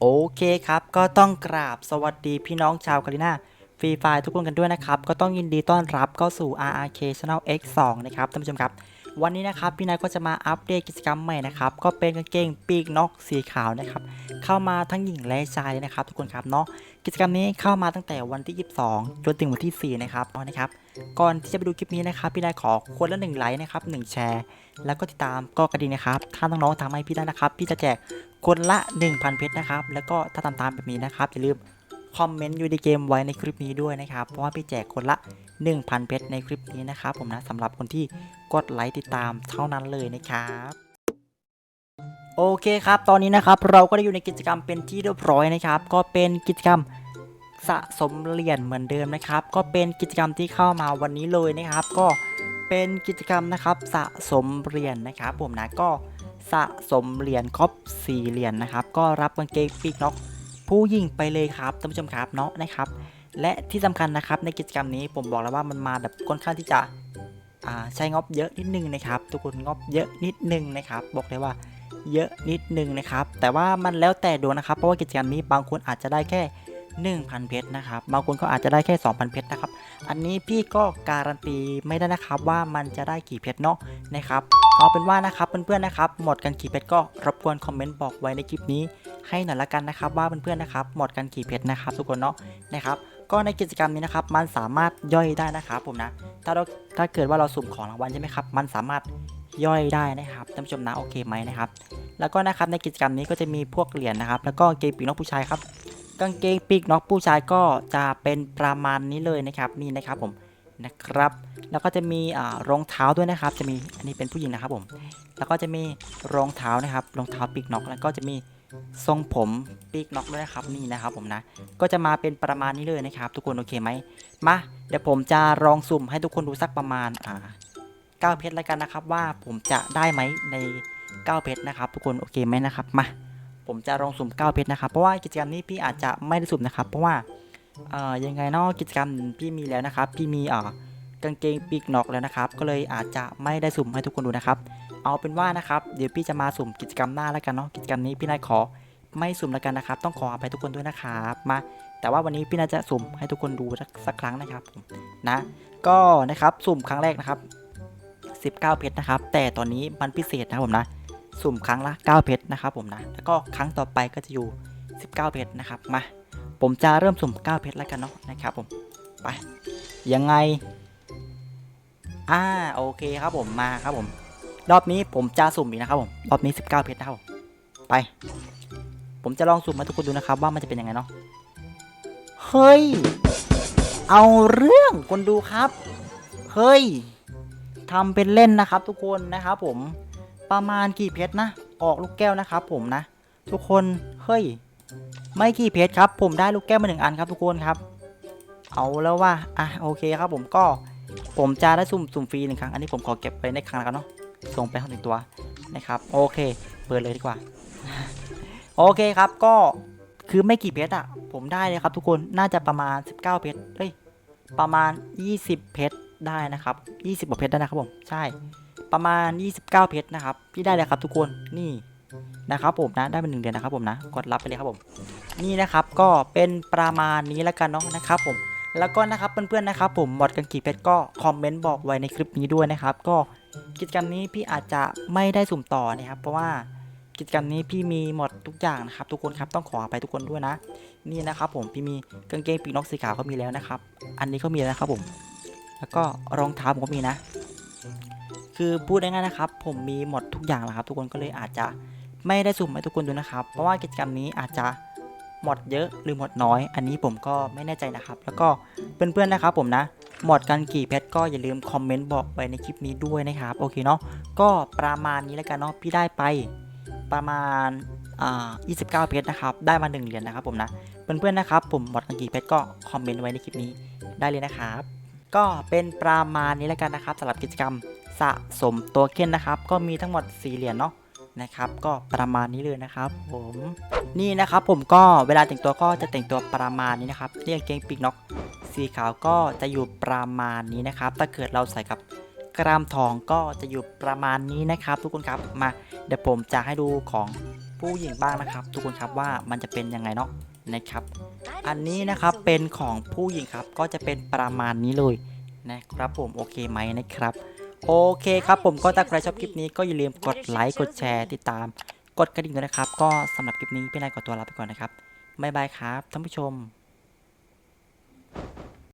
โอเคครับ ก็ต้องกราบสวัสดีพี่น้องชาวคาริน่าฟรีไฟทุกคนกันด้วยนะครับ ก็ต้องยินดีต้อนรับเข้าสู่ RRK Channel X2 นะครับท่านผู้ชมครับ วันนี้นะครับพี่นายก็จะมาอัปเดตกิจกรรมใหม่นะครับก็เป็นกางเกงปีกนกสีขาวนะครับเข้ามาทั้งหญิงและชายเลยนะครับ ทุกคนครับเนาะกิจกรรมนี้เข้ามาตั้งแต่วันที่ 22 จนถึงวันที่ 4 นะครับเอานะครับก่อนที่จะไปดูคลิปนี้นะครับพี่นายขอคนละหนึ่งไลค์นะครับหนึ่งแชร์ แล้วก็ติดตามก็กระดิ่งนะครับถ้าน้องๆทำให้พี่ได้นะครับ พี่จะแจกคนละ 1,000 เพชรนะครับแล้วก็ถ้าตามแบบนี้นะครับอย่าลืม คอมเมนต์อยู่ในเกมไว้ในคลิปนี้ด้วยนะครับ เพราะว่าพี่แจกคนละ 1,000 เพชรในคลิปนี้นะครับผมนะสำหรับคนที่กดไลค์ติดตามเท่านั้นเลยนะครับโอเคครับ ตอนนี้นะครับเราก็ได้อยู่ในกิจกรรมเป็นที่เรียบร้อยนะครับ ก็เป็นกิจกรรมสะสมเหรียญเหมือนเดิมนะครับ ก็เป็นกิจกรรมที่เข้ามาวันนี้เลยนะครับ ก็เป็นกิจกรรมนะครับสะสมเหรียญนะครับ ผมนะก็สะสมเหรียญครบ4เหรียญนะครับ ก็รับกางเกงปีกนก ผู้ยิงไปเลยครับท่านผู้ชมครับเนาะนะครับ และที่สำคัญนะครับในกิจกรรมนี้ผมบอกแล้วว่ามันมาแบบค่อนข้างที่จะใช้งบเยอะนิดนึงนะครับ ทุกคนงบเยอะนิดนึงนะครับ บอกเลยว่าเยอะนิดนึงนะครับ แต่ว่ามันแล้วแต่ดวงนะครับ เพราะว่ากิจกรรมนี้บางคนอาจจะได้แค่ 1,000 เพชรนะครับ บางคนก็อาจจะได้แค่ 2,000 เพชรนะครับ อันนี้พี่ก็การันตีไม่ได้นะครับว่ามันจะได้กี่เพชรเนาะนะครับ เอาเป็นว่านะครับเพื่อนๆนะครับ หมดกันกี่เพชรก็รบกวนคอมเมนต์บอกไว้ในคลิปนี้ ให้หน่อยละกันนะครับว่าเพื่อนๆนะครับหมดกันกี่เพชรนะครับ ทุกคนเนาะนะครับก็ในกิจกรรมนี้นะครับมันสามารถย่อยได้นะครับผมนะถ้าเราถ้าเกิดว่าเราสุ่มของรางวัลใช่ไหมครับมันสามารถย่อยได้นะครับท่านผู้ชมนะโอเคไหมนะครับแล้วก็นะครับในกิจกรรมนี้ก็จะมีพวกเหรียญนะครับ แล้วก็กางเกงปีกนกผู้ชายครับกางเกงปีกนกผู้ชายก็จะเป็นประมาณนี้เลยนะครับนี่นะครับผมนะครับ แล้วก็จะมีรองเท้าด้วยนะครับ จะมีอันนี้เป็นผู้หญิงนะครับผมแล้วก็จะมีรองเท้านะครับรองเท้าปีกนกแล้วก็จะมี ทรงผมปีกนกด้วยนะครับนี่นะครับผมนะ ก็จะมาเป็นประมาณนี้เลยนะครับ ทุกคนโอเคไหมมาเดี๋ยวผมจะลองสุ่มให้ทุกคนดูสักประมาณอ่าเก้าเพชรแล้วกันนะครับ ว่าผมจะได้ไหมใน9เพชรนะครับ ทุกคนโอเคไหมนะครับมาผมจะลองสุ่ม9เพชรนะครับเพราะว่ากิจกรรมนี้พี่อาจจะไม่ได้สุ่มนะครับ เพราะว่าเอ่อยังไงเนอกกิจกรรมพี่มีแล้วนะครับ พี่มีเอ่อกางเกงปีกนอกแล้วนะครับ ก็เลยอาจจะไม่ได้สุ่มให้ทุกคนดูนะครับ เอาเป็นว่านะครับ เดี๋ยวพี่จะมาสุ่มกิจกรรมหน้าแล้วกันเนาะ กิจกรรมนี้พี่นายขอไม่สุ่มแล้วกันนะครับ ต้องขออภัยทุกคนด้วยนะครับ มา แต่ว่าวันนี้พี่นายจะสุ่มให้ทุกคนดูสักครั้งนะครับผมนะ ก็นะครับสุ่มครั้งแรกนะครับ 19 เพชรนะครับ แต่ตอนนี้มันพิเศษนะครับผมนะ สุ่มครั้งละ 9 เพชรนะครับผมนะ แล้วก็ครั้งต่อไปก็จะอยู่ 19 เพชรนะครับ มา ผมจะเริ่มสุ่ม 9 เพชรแล้วกันเนาะนะครับผม ไป ยังไง อ่า โอเคครับผม มาครับผม รอบนี้ผมจะสุ่มอีกนะครับผม รอบนี้ 19 เพชรนะครับผม ไป ผมจะลองสุ่มให้ทุกคนดูนะครับว่ามันจะเป็นยังไงเนาะ เฮ้ย เอาเรื่องคนดูครับ เฮ้ยทำเป็นเล่นนะครับ ทุกคนนะครับผม ประมาณกี่เพชรนะ ออกลูกแก้วนะครับผมนะ ทุกคน เฮ้ย ไม่กี่เพชรครับ ผมได้ลูกแก้วมาหนึ่งอันครับ ทุกคนครับ เอาแล้วว่า อะโอเคครับผมก็ ผมจะได้สุ่มสุ่มฟรีหนึ่งครั้ง อันนี้ผมขอเก็บไปในครั้งแล้วกันเนาะ ส่งไปห้องหนึ่งตัวนะครับโอเคเปิดเลยดีกว่า โอเคครับก็คือไม่กี่เพชรอะผมได้เลยครับทุกคนน่าจะประมาณ 19 เพชรเอ้ยประมาณ 20 เพชรได้นะครับ 20กว่าเพชรได้นะครับผมใช่ประมาณ 29 เพชรนะครับพี่ได้เลยครับทุกคนนี่นะครับผมนะได้เป็นหนึ่งเดือนนะครับผมนะกดรับไปเลยครับผม นี่นะครับก็เป็นประมาณนี้แล้วกันเนาะนะครับผม แล้วก็นะครับเพื่อนๆนะครับผมหมดกันกี่เพชรก็คอมเมนต์บอกไว้ในคลิปนี้ด้วยนะครับ ก็กิจกรรมนี้พี่อาจจะไม่ได้สุ่มต่อนะครับ เพราะว่ากิจกรรมนี้พี่มีหมดทุกอย่างนะครับทุกคนครับต้องขออภัยทุกคนด้วยนะ นี่นะครับผมพี่มีกางเกงปีกนกสีขาวก็มีแล้วนะครับ อันนี้ก็มีแล้วนะครับผม แล้วก็รองเท้าผมก็มีนะ คือพูดง่ายๆนะครับ ผมมีหมดทุกอย่างแล้วครับ ทุกคนก็เลยอาจจะไม่ได้สุ่มให้ทุกคนดูนะครับ เพราะว่ากิจกรรมนี้อาจจะ หมดเยอะหรือหมดน้อย อันนี้ผมก็ไม่แน่ใจนะครับ แล้วก็เพื่อนๆนะครับผมนะหมดกันกี่เพชรก็อย่าลืมคอมเมนต์บอกไว้ในคลิปนี้ด้วยนะครับ โอเคเนาะก็ประมาณนี้แล้วกันเนาะพี่ได้ไปประมาณอ่า29 เพชรนะครับ ได้มา 1 เหรียญนะครับผมนะเพื่อนๆนะครับ ผมหมดกันกี่เพชรก็คอมเมนต์ไว้ในคลิปนี้ได้เลยนะครับ ก็เป็นประมาณนี้แล้วกันนะครับสำหรับกิจกรรมสะสมตัวเค้นนะครับ ก็มีทั้งหมด 4 เหรียญเนาะ นะครับก็ประมาณนี้เลยนะครับ ผมนี่นะครับผมก็เวลาแต่งตัวก็จะแต่งตัวประมาณนี้นะครับเรียกเกงปีกนกสีขาวก็จะอยู่ประมาณนี้นะครับ ถ้าเกิดเราใส่กับกรามทองก็จะอยู่ประมาณนี้นะครับ ทุกคนครับมาเดี๋ยวผมจะให้ดูของผู้หญิงบ้างนะครับ ทุกคนครับว่ามันจะเป็นยังไงเนาะนะครับ อันนี้นะครับเป็นของผู้หญิงครับก็จะเป็นประมาณนี้เลยนะครับผมโอเคไหมนะครับ โอเคครับผมก็ถ้าใครชอบคลิปนี้ก็อย่าลืมกดไลค์กดแชร์ติดตาม กดกระดิ่งด้วยนะครับ ก็สำหรับคลิปนี้พี่นายขอตัวลาไปก่อนนะครับบ๊ายบายครับท่านผู้ชม